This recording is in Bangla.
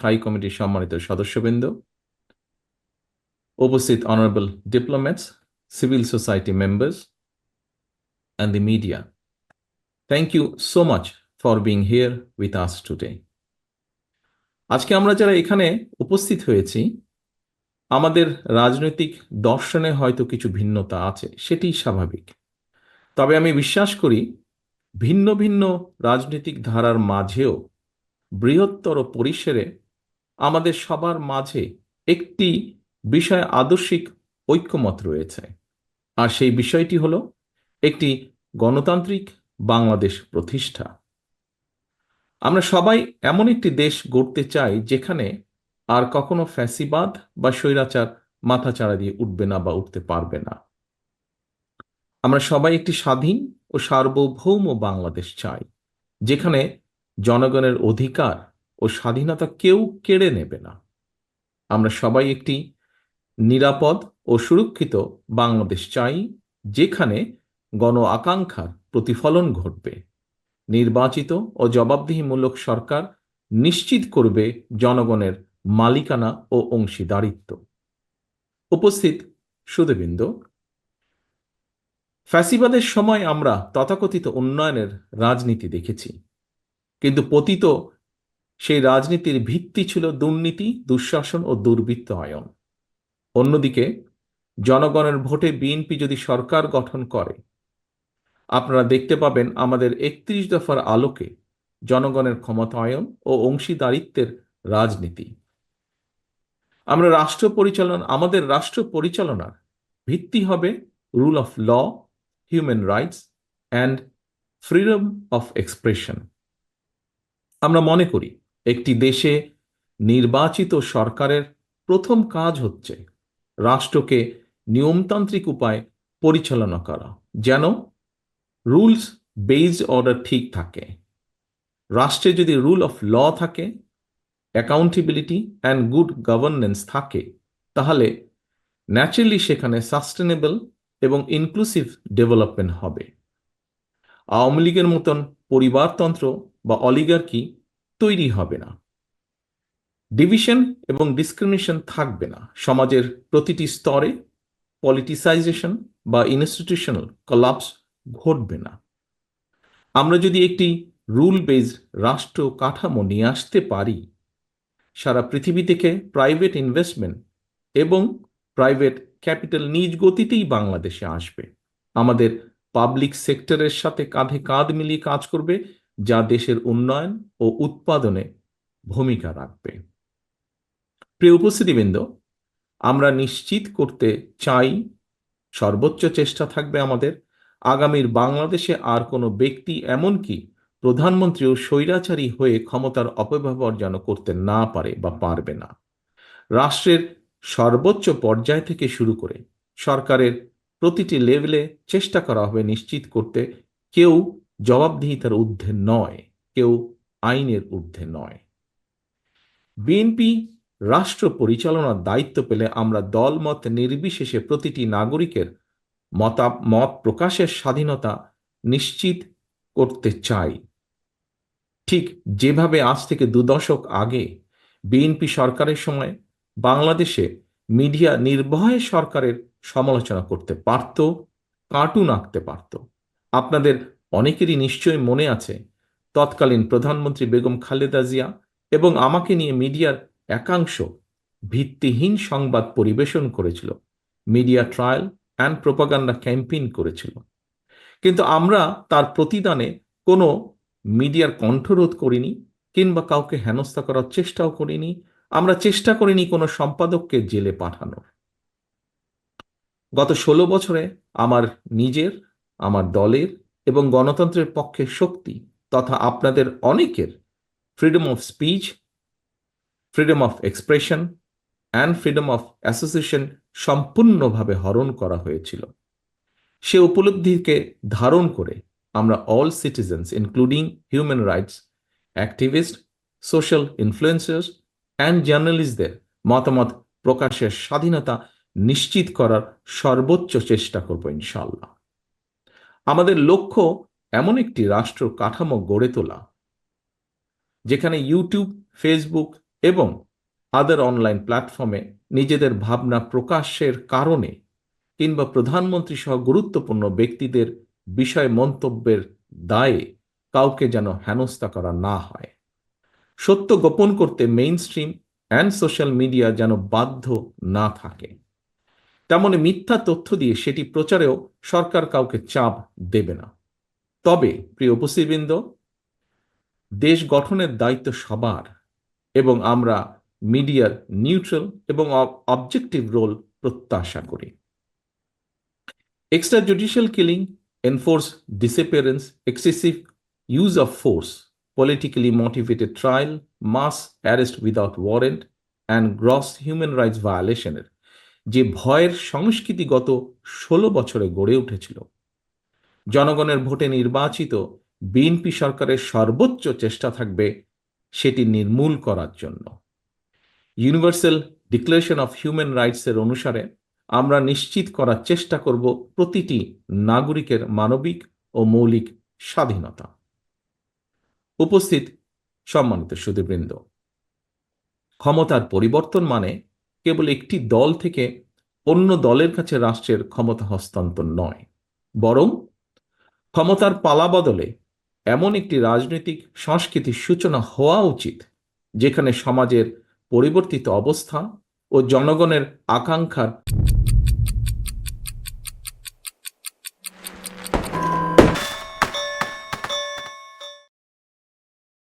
স্থায়ী কমিটির সম্মানিত সদস্যবৃন্দ, উপস্থিত honourable diplomats civil society members and the media thank you so much for being here with us today আজকে আমরা যারা এখানে উপস্থিত হয়েছি, আমাদের রাজনৈতিক দর্শনে হয়তো কিছু ভিন্নতা আছে, সেটি স্বাভাবিক। তবে আমি বিশ্বাস করি, ভিন্ন ভিন্ন রাজনৈতিক ধারার মাঝেও বৃহত্তর পরিসরে আমাদের সবার মাঝে একটি বিষয় আদর্শিক ঐক্যমত রয়েছে। আর সেই বিষয়টি হল একটি গণতান্ত্রিক বাংলাদেশ প্রতিষ্ঠা। আমরা সবাই এমন একটি দেশ গড়তে চাই যেখানে আর কখনো ফ্যাসিবাদ বা স্বৈরাচার মাথাচাড়া দিয়ে উঠবে না বা উঠতে পারবে না। আমরা সবাই একটি স্বাধীন ও সার্বভৌম বাংলাদেশ চাই, যেখানে জনগণের অধিকার ও স্বাধীনতা কেউ কেড়ে নেবে না। আমরা সবাই একটি নিরাপদ ও সুরক্ষিত বাংলাদেশ চাই, যেখানে গণ আকাঙ্ক্ষার প্রতিফলন ঘটবে। নির্বাচিত ও জবাবদিহিমূলক সরকার নিশ্চিত করবে জনগণের মালিকানা ও অংশীদারিত্ব। উপস্থিত সুদেবিন্দ ফ্যাসিবাদের সময় আমরা তথাকথিত উন্নয়নের রাজনীতি দেখেছি, কিন্তু পতিত সেই রাজনীতির ভিত্তি ছিল দুর্নীতি, দুঃশাসন ও দুর্বৃত্তায়ন অন্যদিকে, জনগণের ভোটে বিএনপি যদি সরকার গঠন করে, আপনারা দেখতে পাবেন আমাদের একত্রিশ দফার আলোকে জনগণের ক্ষমতায়ন ও অংশীদারিত্বের রাজনীতি। আমরা রাষ্ট্র পরিচালনা, আমাদের রাষ্ট্র পরিচালনার ভিত্তি হবে rule of law, human rights and freedom of expression. আমরা মনে করি একটি দেশে নির্বাচিত সরকারের প্রথম কাজ হচ্ছে রাষ্ট্রকে নিয়মতান্ত্রিক উপায় পরিচালনা করা, যেন রুলস বেসড অর্ডার ঠিক থাকে। রাষ্ট্রে যদি রুল অফ ল থাকে, অ্যাকাউন্টেবিলিটি অ্যান্ড গুড গভর্নেন্স থাকে, তাহলে ন্যাচারালি সেখানে সাস্টেনেবল এবং ইনক্লুসিভ ডেভেলপমেন্ট হবে। আওয়ামী লীগের মতন পরিবারতন্ত্র বা অলিগার্কি তৈরি হবে না। ডিভিশন এবং ডিসক্রিমিনেশন থাকবে না। সমাজের প্রতিটি স্তরে পলিটিসাইজেশন বা ইনস্টিটিউশনাল কলাপস ঘটবে না। আমরা যদি একটি রুল বেসড রাষ্ট্র কাঠামো নিয়ে আসতে পারি, সারা পৃথিবী থেকে প্রাইভেট ইনভেস্টমেন্ট এবং প্রাইভেট ক্যাপিটাল নিজ গতিতেই বাংলাদেশে আসবে। আমাদের পাবলিক সেক্টরের সাথে কাঁধে কাঁধ মিলিয়ে কাজ করবে যা দেশের উন্নয়ন ও উৎপাদনে ভূমিকা রাখবে। প্রিয় উপস্থিতিবৃন্দ, আমরা নিশ্চিত করতে চাই, সর্বোচ্চ চেষ্টা থাকবে আমাদের, আগামীর বাংলাদেশে আর কোনো ব্যক্তি এমনকি প্রধানমন্ত্রীও স্বৈরাচারী হয়ে ক্ষমতার অপব্যবহার যেন করতে না পারে বা পারবে না। রাষ্ট্রের সর্বোচ্চ পর্যায় থেকে শুরু করে সরকারের প্রতিটি লেভেলে চেষ্টা করা হবে নিশ্চিত করতে। কেউ জবাবদিহিতার ঊর্ধ্বে নয়, কেউ আইনের ঊর্ধ্বে নয়। বিএনপি রাষ্ট্র পরিচালনার দায়িত্ব পেলে আমরা দলমত নির্বিশেষে প্রতিটি নাগরিকের মতা, মত প্রকাশের স্বাধীনতা নিশ্চিত করতে চাই। ঠিক যেভাবে আজ থেকে দু দশক আগে বিএনপি সরকারের সময় বাংলাদেশে মিডিয়া নির্ভয়ে সরকারের সমালোচনা করতে পারত, কার্টুন আঁকতে পারত। আপনাদের অনেকেরই নিশ্চয়ই মনে আছে, তৎকালীন প্রধানমন্ত্রী বেগম খালেদা জিয়া এবং আমাকে নিয়ে মিডিয়ার একাংশ ভিত্তিহীন সংবাদ পরিবেশন করেছিল, media trial and propaganda campaign করেছিল। কিন্তু আমরা তার প্রতিদানে কোনো মিডিয়ার কণ্ঠরোধ করিনি কিংবা কাউকে হেনস্থা করার চেষ্টাও করিনি, আমরা চেষ্টা করিনি কোনো সম্পাদককে জেলে পাঠানোর। গত ষোলো বছরে আমার নিজের, আমার দলের এবং গণতন্ত্রের পক্ষে শক্তি তথা আপনাদের অনেকের freedom of speech freedom of expression and freedom of association সম্পূর্ণভাবে হরণ করা হয়েছিল। সে উপলব্ধিকে ধারণ করে আমরা all citizens including human rights activist social influencers and জার্নালিস্টদের মতামত প্রকাশের স্বাধীনতা নিশ্চিত করার সর্বোচ্চ চেষ্টা করব ইনশাল্লাহ আমাদের লক্ষ্য এমন একটি রাষ্ট্র কাঠামো গড়ে তোলা, যেখানে ইউটিউব ফেসবুক এবং আদার অনলাইন প্ল্যাটফর্মে নিজেদের ভাবনা প্রকাশের কারণে কিংবা প্রধানমন্ত্রী সহ গুরুত্বপূর্ণ ব্যক্তিদের বিষয় মন্তব্যের দায়ে কাউকে যেন হেনস্থা করা না হয়। সত্য গোপন করতে mainstream and social media যেন বাধ্য না থাকে। তেমনই মিথ্যা তথ্য দিয়ে সেটি প্রচারেও সরকার কাউকে চাপ দেবে না। তবে, প্রিয় উপস্থিতবৃন্দ, দেশ গঠনের দায়িত্ব সবার এবং আমরা মিডিয়ার নিউট্রাল এবং অবজেক্টিভ রোল প্রত্যাশা করি। Extra judicial killing, enforce disappearance excessive use of force, politically motivated trial, mass arrest without warrant, and gross human rights ভায়োলেশনের যে ভয়ের সংস্কৃতি গত ষোলো বছরে গড়ে উঠেছিল। জনগণের ভোটে নির্বাচিত বিএনপি সরকারের সর্বোচ্চ চেষ্টা থাকবে সেটি নির্মূল করার জন্য। ইউনিভার্সাল ডিক্লারেশন অফ হিউম্যান রাইটসের অনুসারে আমরা নিশ্চিত করার চেষ্টা করব প্রতিটি নাগরিকের মানবিক ও মৌলিক স্বাধীনতা। উপস্থিত সম্মানিত সুদীবৃন্দ ক্ষমতার পরিবর্তন মানে কেবল একটি দল থেকে অন্য দলের কাছে রাষ্ট্রের ক্ষমতা হস্তান্তর নয়, বরং ক্ষমতার পালা বদলে এমন একটি রাজনৈতিক সংস্কৃতির সূচনা হওয়া উচিত, যেখানে সমাজের পরিবর্তিত অবস্থা ও জনগণের আকাঙ্ক্ষার